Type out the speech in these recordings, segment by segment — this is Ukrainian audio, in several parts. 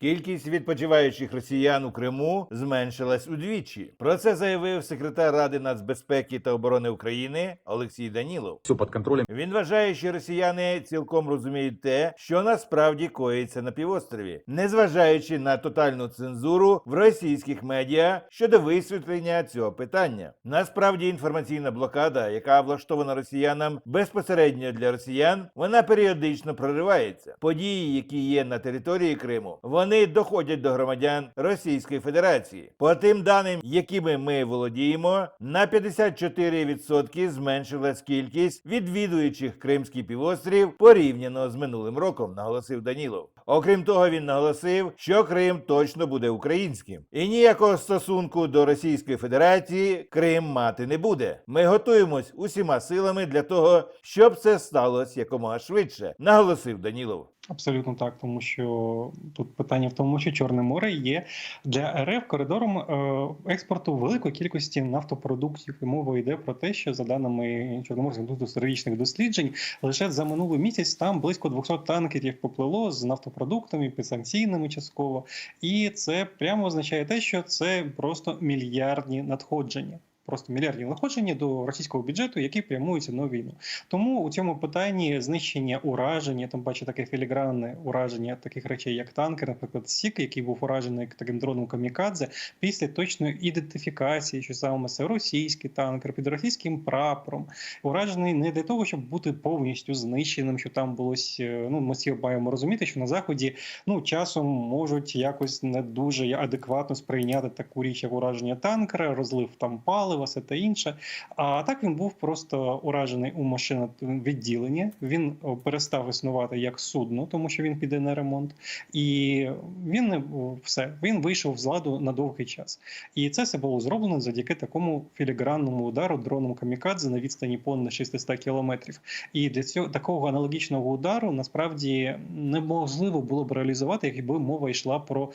Кількість відпочиваючих росіян у Криму зменшилась удвічі. Про це заявив секретар Ради нацбезпеки та оборони України Олексій Данілов. все под контролем. Він вважає, що росіяни цілком розуміють те, що насправді коїться на півострові, незважаючи на тотальну цензуру в російських медіа щодо висвітлення цього питання. Насправді інформаційна блокада, яка влаштована росіянам безпосередньо для росіян, вона періодично проривається. Події, які є на території Криму, вони доходять до громадян Російської Федерації. По тим даним, якими ми володіємо, на 54% зменшилась кількість відвідуючих Кримський півострів порівняно з минулим роком, наголосив Данілов. Окрім того, він наголосив, що Крим точно буде українським, і ніякого стосунку до Російської Федерації Крим мати не буде. Ми готуємось усіма силами для того, щоб це сталося якомога швидше, наголосив Данілов. Абсолютно так, тому що тут питання в тому, що Чорне море є для РФ коридором е, експорту великої кількості нафтопродуктів. І мова йде про те, що за даними Чорноморських інституту стратегічних досліджень, лише за минулий місяць там близько 200 танкерів поплило з нафтопродуктами, підсанкційними частково. І це прямо означає те, що це просто мільярдні надходження. Просто мільярдні надходження до російського бюджету, які прямуються на війну. Тому у цьому питанні знищення ураження, там бачу таке філігранне ураження таких речей, як танкер, наприклад, Сік, який був уражений таким дроном камікадзе, після точної ідентифікації, що саме це російський танкер під російським прапором, уражений не для того, щоб бути повністю знищеним, що там було е, ну ми всі маємо розуміти, що на заході ну часом можуть якось не дуже адекватно сприйняти таку річ, як ураження танкера, розлив там палива, все те інше. А так він був просто уражений у машиновідділенні. Він перестав існувати як судно, тому що він піде на ремонт, і він не все він вийшов з ладу на довгий час. І це все було зроблено завдяки такому філігранному удару дроном камікадзе на відстані понад 600 кілометрів. І для цього такого аналогічного удару насправді неможливо було б реалізувати, якби мова йшла про.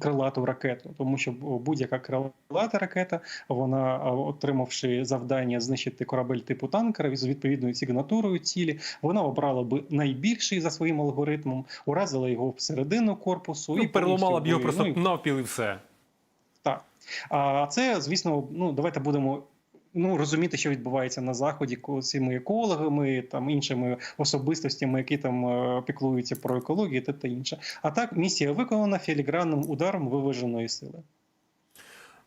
Крилату ракету, тому що будь-яка крилата ракета, вона отримавши завдання знищити корабель типу танкера з відповідною сигнатурою цілі, вона обрала би найбільший за своїм алгоритмом, уразила його всередину корпусу Ну, і переламала б його просто ну, і- навпіл і все. так. А це, звісно, ну давайте будемо. Ну, розуміти, що відбувається на заході цими екологами, там іншими особистостями, які там е, піклуються про екологію та та інше. А так місія виконана філігранним ударом виваженої сили.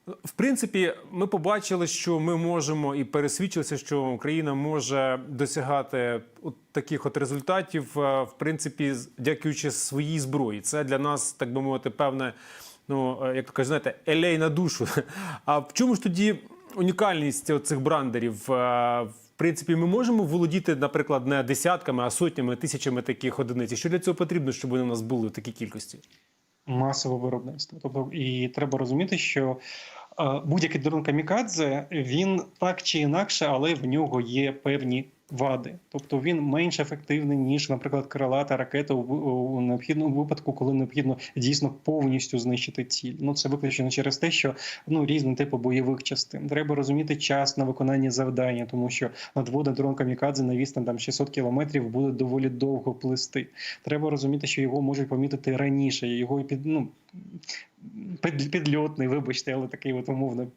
В принципі, ми побачили, що ми можемо і пересвідчилися, що Україна може досягати от таких от результатів, е, в принципі, дякуючи своїй зброї. Це для нас, так би мовити, певне, ну е, як то кажуть, знаєте, елей на душу. А в чому ж тоді унікальність цих брандерів? Е, В принципі, ми можемо володіти, наприклад, не десятками, а сотнями, тисячами таких одиниць. Що для цього потрібно, щоб вони у нас були в такій кількості? масове виробництво. Тобто, і треба розуміти, що е, будь-який дрон камікадзе він так чи інакше, але в нього є певні. Вади, тобто він менш ефективний ніж, наприклад, крилата ракета у, необхідному випадку, коли необхідно дійсно повністю знищити ціль. Ну це виключно через те, що ну різні типи бойових частин. Треба розуміти час на виконання завдання, тому що надводний дрон камікадзе на відстань там 600 кілометрів буде доволі довго плисти. Треба розуміти, що його можуть помітити раніше. Його під ну підльотний, вибачте, але такий от умовно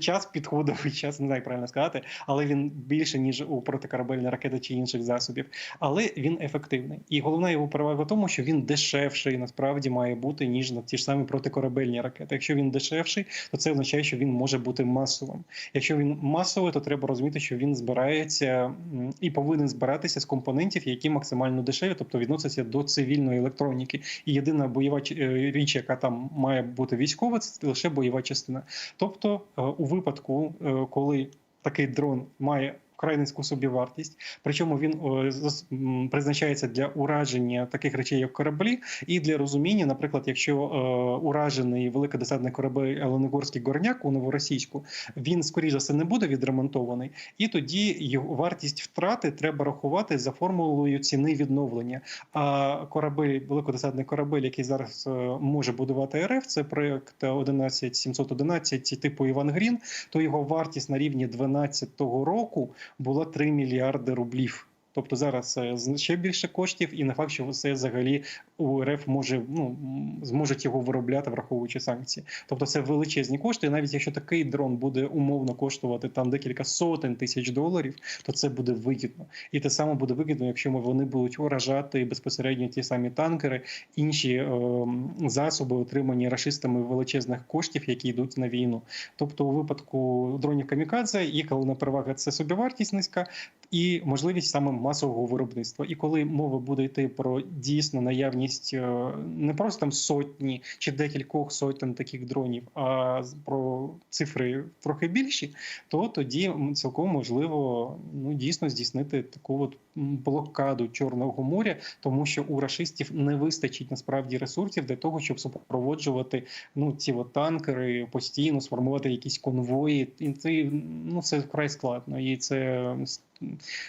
час підходовий час, не знаю, правильно сказати, але він більше ніж у протикорабельної ракети чи інших засобів. Але він ефективний. І головна його перевага в тому, що він дешевший насправді має бути ніж на ті ж самі протикорабельні ракети. Якщо він дешевший, то це означає, що він може бути масовим. Якщо він масовий, то треба розуміти, що він збирається і повинен збиратися з компонентів, які максимально дешеві, тобто відносяться до цивільної електроніки. І єдина бойова е, річ, яка там має бути військова, це лише бойова частина. Тобто, е, у випадку, е, коли такий дрон має вкрай низьку собівартість, причому він е, призначається для ураження таких речей, як кораблі, і для розуміння, наприклад, якщо е, уражений великодесантний корабель Еленогорський горняк у новоросійську, він скоріше за все не буде відремонтований, і тоді його вартість втрати треба рахувати за формулою ціни відновлення. А корабель, великодесантний корабель, який зараз е, може будувати РФ, це проект 11711 типу Іван Грін, то його вартість на рівні 2012 року була 3 мільярди рублів. Тобто зараз е, ще більше коштів, і не факт, що це взагалі у РФ може ну зможуть його виробляти, враховуючи санкції. Тобто це величезні кошти. Навіть якщо такий дрон буде умовно коштувати там декілька сотень тисяч доларів, то це буде вигідно. І те саме буде вигідно, якщо вони будуть уражати безпосередньо ті самі танкери, інші е, засоби, отримані рашистами величезних коштів, які йдуть на війну. Тобто, у випадку дронів камікадзе є головна перевага це собівартість низька і можливість саме масового виробництва. І коли мова буде йти про дійсно наявність е, не просто там сотні чи декількох сотень таких дронів, а про цифри трохи більші, то тоді цілком можливо ну дійсно здійснити таку от блокаду Чорного моря, тому що у рашистів не вистачить насправді ресурсів для того, щоб супроводжувати ну ці от танкери постійно сформувати якісь конвої. І це ну це вкрай складно, і це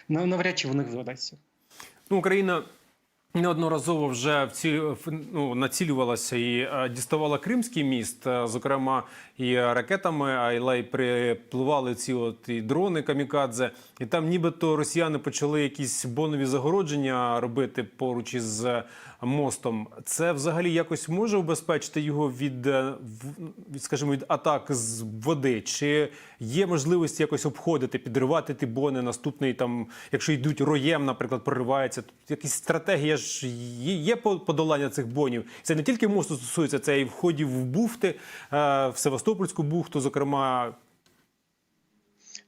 навряд чи в них вдасться. Ну, Україна неодноразово вже в ці, ну, націлювалася і е, діставала Кримський міст, е, зокрема і ракетами, але й припливали ці от і дрони камікадзе. І там нібито росіяни почали якісь бонові загородження робити поруч із е, мостом. Це взагалі якось може убезпечити його від, скажімо, від атак з води? Чи є можливість якось обходити, підривати ті бони наступний там, якщо йдуть роєм, наприклад, проривається? Тут якісь стратегія ж є, подолання цих бонів. Це не тільки мосту стосується, це і входів в бухти, е, в Севастопольську бухту, зокрема.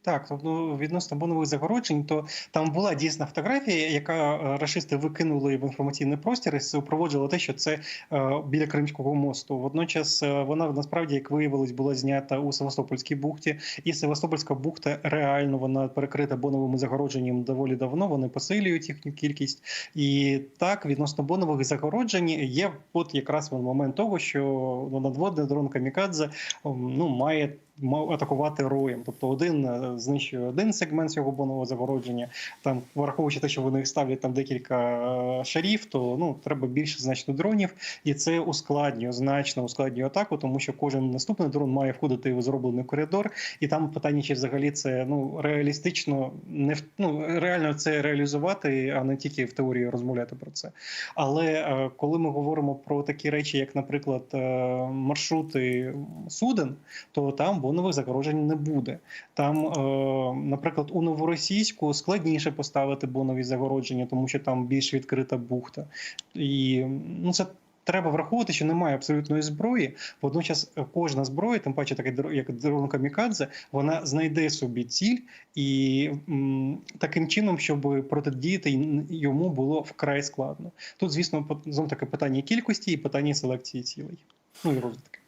Так, тобто відносно бонових загороджень, то там була дійсна фотографія, яка е, рашисти викинули в інформаційний простір і супроводжувала те, що це е, біля Кримського мосту. Водночас е, вона насправді, як виявилось, була знята у Севастопольській бухті, і Севастопольська бухта реально вона перекрита боновими загородженням доволі давно. Вони посилюють їхню кількість. І так, відносно бонових загороджень є от якраз момент того, що ну, надводний дрон Камікадзе ну, має мав атакувати роєм. Тобто один е, знищує один сегмент цього бонового загородження. Там, враховуючи те, що вони ставлять там декілька е, шарів, то ну треба більше значно дронів, і це ускладнює значно ускладнює атаку, тому що кожен наступний дрон має входити в зроблений коридор, і там питання, чи взагалі це ну реалістично не ну, реально це реалізувати, а не тільки в теорії розмовляти про це. Але е, коли ми говоримо про такі речі, як, наприклад, маршрути суден, то там бонових загорожень не буде. Там, е, наприклад, у новоросійську складніше поставити бонові загородження, тому що там більш відкрита бухта. І ну це. Треба враховувати, що немає абсолютної зброї. Водночас е, кожна зброя, тим паче таке дро- як дрон камікадзе, вона знайде собі ціль і таким чином, щоб протидіяти йому було вкрай складно. Тут, звісно, знов таки питання кількості і питання селекції цілей. Ну і розвитку.